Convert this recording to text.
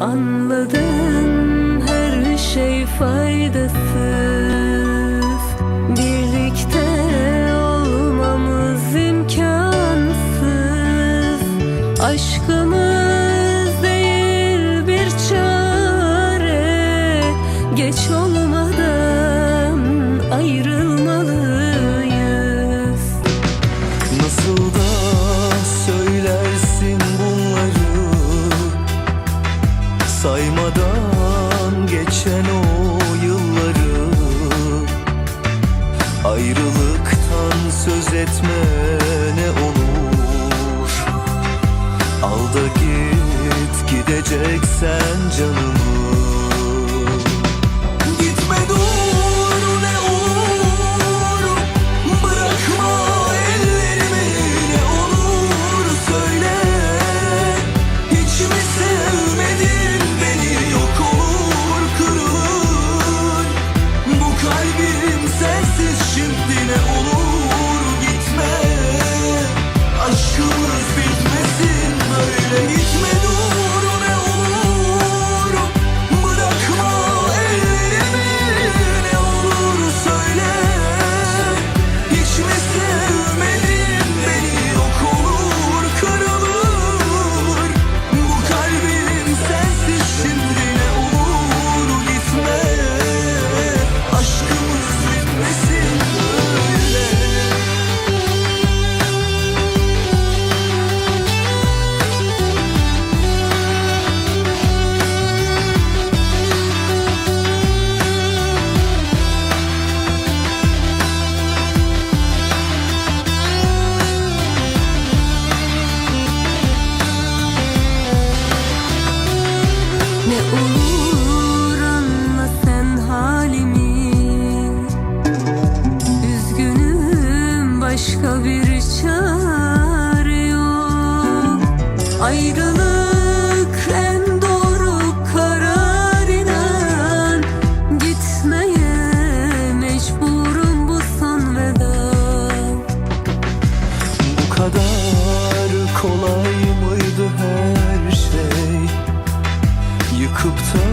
Anladın her şey faydasız. Birlikte olmamız imkansız. Aşkımız değil bir çare. Geç olmadan Saymadan geçen o yılları. Ayrılıktan söz etme ne olur. Al da git gideceksen canım gitme Ayrılık en doğru karar Gitmeye mecburum bu son Bu kadar kolay mıydı her şey? Yıkıp da